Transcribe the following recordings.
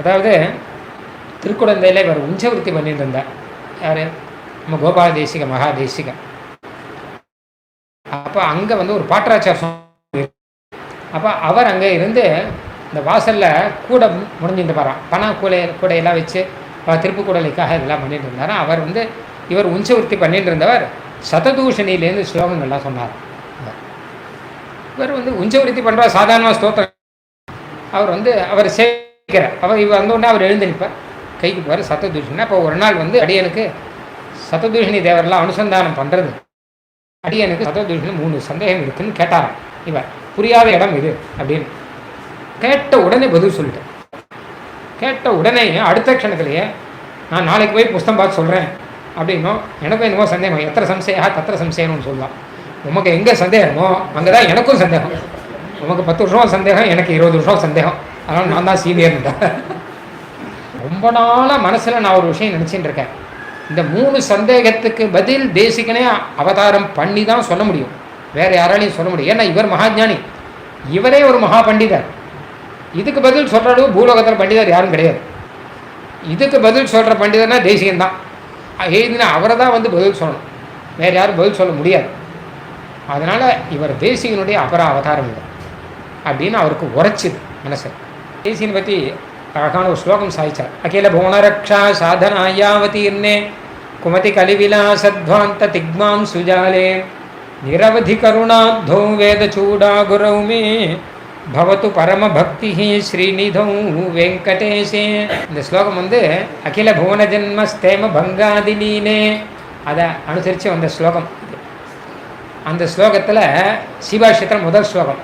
அதாவது திருக்குழந்தையில் இவர் உஞ்சவருத்தி பண்ணிட்டு இருந்தார் யார்? நம்ம கோபால தேசிக மகா தேசிக அப்போ அங்கே வந்து ஒரு பாட்டராச்சார் அப்போ அவர் அங்கே இருந்து இந்த வாசலில் கூட முடிஞ்சுட்டு போகிறான் பணம் கூடை கூடையெல்லாம் வச்சு திருப்பு கூடலைக்காக இதெல்லாம் பண்ணிட்டு இருந்தார். அவர் வந்து இவர் உஞ்சவருத்தி பண்ணிட்டு இருந்தவர் சததூஷணியிலேருந்து ஸ்லோகங்கள்லாம் சொன்னார். இவர் வந்து உஞ்சவருத்தி பண்ணுற சாதாரண ஸ்தோத்திரம். அவர் வந்து அவர் சேர்க்கிறார் அவர் இவர் வந்தோடனே அவர் எழுந்து நிற்பார். கைக்கு போகிற சத்ததூஷணி. அப்போ ஒரு நாள் வந்து அடியனுக்கு சத்ததூஷணி தேவரெல்லாம் அனுசந்தானம் பண்ணுறது அடியனுக்கு சத்ததூஷணி மூணு சந்தேகம் இருக்குன்னு கேட்டாராம். இவர் புரியாத இடம் இது அப்படின்னு. கேட்ட உடனே பதில் சொல்லிட்டேன் கேட்ட உடனே அடுத்த க்ஷணத்திலேயே நான் நாளைக்கு போய் புஸ்தம் பார்த்து சொல்கிறேன் அப்படின்னும் எனக்கும் என்னமோ சந்தேகம். எத்தனை சம்சயா தத்திர சம்சயம்னு சொல்லலாம். உமக்கு எங்கே சந்தேகமோ அங்கே தான் எனக்கும் சந்தேகம். உமக்கு பத்து வருஷம் சந்தேகம் எனக்கு இருபது வருஷம் சந்தேகம். அதனால் நான் தான் சீனியர்ன்றேன் ரொம்ப நாளாக மனசில் நான் ஒரு விஷயம் நினச்சிட்டு இருக்கேன். இந்த மூணு சந்தேகத்துக்கு பதில் தேசிகனே அவதாரம் பண்ணி தான் சொல்ல முடியும். வேறு யாராலையும் சொல்ல முடியும். ஏன்னா இவர் மகாஜானி. இவரே ஒரு மகா பண்டிதர். இதுக்கு பதில் சொல்கிற அளவு பூலோகத்தில் பண்டிதர் யாரும் கிடையாது. இதுக்கு பதில் சொல்கிற பண்டிதர்னா தேசியம் தான். எழுதினா அவரை தான் வந்து பதில் சொல்லணும். வேறு யாரும் பதில் சொல்ல முடியாது. அதனால் இவர் தேசிகனுடைய அபர அவதாரம் இல்லை அப்படின்னு அவருக்கு உரைச்சிது மனசு தேசியனை பற்றி அழகான ஒரு ஸ்லோகம் சாய்ச்சார் அகில புவனரக்ஷா சாதனாயாவதீர்ணே குமதி கலிவிலாசத்வாந்த திக்மாம் சுஜாலே நிரவதி கருணாத்தோ வேதச்சூடா குரௌ மே பவத்து பரம பக்தி ஸ்ரீநிதௌ வெங்கடேசே இந்த ஸ்லோகம் வந்து அகில புவன ஜென்ம ஸ்தேம பங்காதிலீனே அதை அனுசரித்து வந்த ஸ்லோகம் அந்த ஸ்லோகத்தில் சிவாஷத்திரம் முதல் ஸ்லோகம்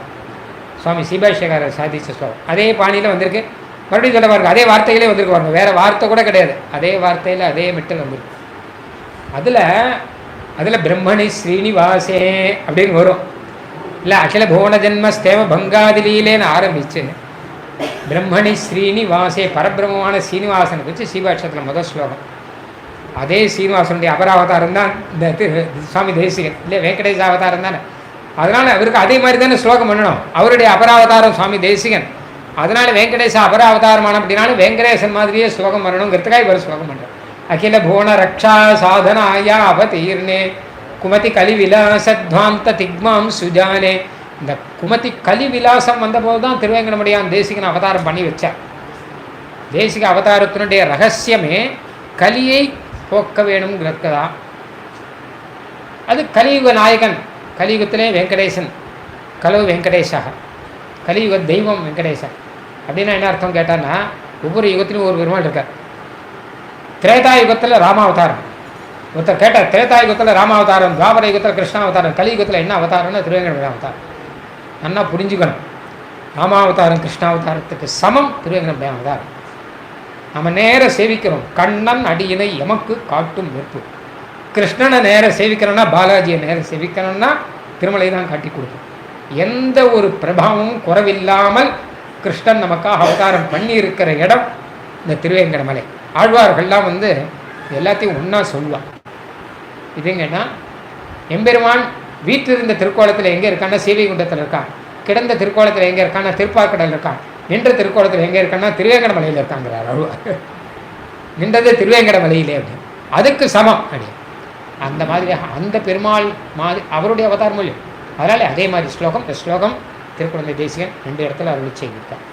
சுவாமி சீபாஷேகர சாதிச்ச சுவாமி. அதே பாணியில் வந்திருக்கு. மறுபடியும் சொல்ல பாருங்க அதே வார்த்தைகளே வந்திருக்கு பாருங்க. வேறு வார்த்தை கூட கிடையாது. அதே வார்த்தையில் அதே மெட்டல் வந்திருக்கு. அதில் அதில் பிரம்மணி ஸ்ரீனிவாசே அப்படின்னு வரும். இல்லை அகில புவன ஜென்ம ஸ்தேம பங்காதிலீலேன்னு ஆரம்பிச்சு பிரம்மணி ஸ்ரீனிவாசே பரபிரம்மமான சீனிவாசனுக்கு வச்சு சீபாட்சத்தில் முதல் ஸ்லோகம். அதே சீனிவாசனுடைய அபராவதாரம் தான் இந்த சுவாமி தேசிகன். இல்லை வெங்கடேஷ் அவதாரம் தானே. அதனால் அவருக்கு அதே மாதிரி தானே ஸ்லோகம் பண்ணணும். அவருடைய அபராவதாரம் சுவாமி தேசிகன். அதனால் வெங்கடேச அபராவதாரமான அப்படின்னாலும் வெங்கடேசன் மாதிரியே ஸ்லோகம் பண்ணணுங்கிறதுக்காக இவர் ஸ்லோகம் பண்ணுறார் அகில புவன ரக்ஷா சாதனாயா அவதீர்ணே. குமதி கலி விலாசத்வாந்த திக்மாம் சுஜானே. இந்த குமதி கலி விலாசம் வந்தபோது தான் திருவேங்கடமுடியான் தேசிகன் அவதாரம் பண்ணி வச்சார். தேசிக அவதாரத்தினுடைய ரகசியமே கலியை போக்க வேணுங்கிறதுக்கு தான் அது கலியுக நாயகன் கலியுகத்திலே வெங்கடேசன் கலவு வெங்கடேஷாக. கலியுக தெய்வம் வெங்கடேசன். அப்படின்னா என்ன அர்த்தம் கேட்டான்னா ஒவ்வொரு யுகத்திலும் ஒரு பெருமாள் இருக்கார். திரேதா யுகத்தில் ராமாவதாரம். ஒருத்தர் கேட்டார் திரேதா யுகத்தில் ராமாவதாரம் துவாபர யுகத்தில் கிருஷ்ணாவதாரம் கலியுகத்தில் என்ன அவதாரம்னா திருவேங்கட அவதாரம். நல்லா புரிஞ்சுக்கணும். ராமாவதாரம் கிருஷ்ணாவதாரத்துக்கு சமம் திருவேங்கட அவதாரம். நம்ம நேர சேவிக்கிறோம். கண்ணன் அடியினை எமக்கு காட்டும் வெப்பு கிருஷ்ணனை நேரம் சேவிக்கணும்னா பாலாஜியை நேரம் சேவிக்கணும்னா திருமலை தான் காட்டி கொடுக்கும். எந்த ஒரு பிரபாவமும் குறைவில்லாமல் கிருஷ்ணன் நமக்காக அவதாரம் பண்ணி இருக்கிற இடம் இந்த திருவேங்கட மலை. ஆழ்வார்கள்லாம் வந்து எல்லாத்தையும் ஒன்றா சொல்லுவான் இதுங்கன்னா எம்பெருமான் வீற்றிருந்த திருக்கோலத்தில் எங்கே இருக்கான்னா சீவைகுண்டத்தில் இருக்கான். கிடந்த திருக்கோலத்தில் எங்கே இருக்கான்னா திருப்பாக்கடல் இருக்கான். நின்ற திருக்கோலத்தில் எங்கே இருக்கான்னா திருவேங்கட மலையில் இருக்காங்கிறார் அழுவா நின்றது திருவேங்கட மலையிலே அப்படின்னு. அதுக்கு சமம் அப்படி அந்த மாதிரி அந்த பெருமாள் மாதிரி அவருடைய அவதார மொழி அதனால அதே மாதிரி ஸ்லோகம் இந்த ஸ்லோகம் திருக்குழந்தை தேசியன் ரெண்டு இடத்துல அருள் செய்திருக்கார்.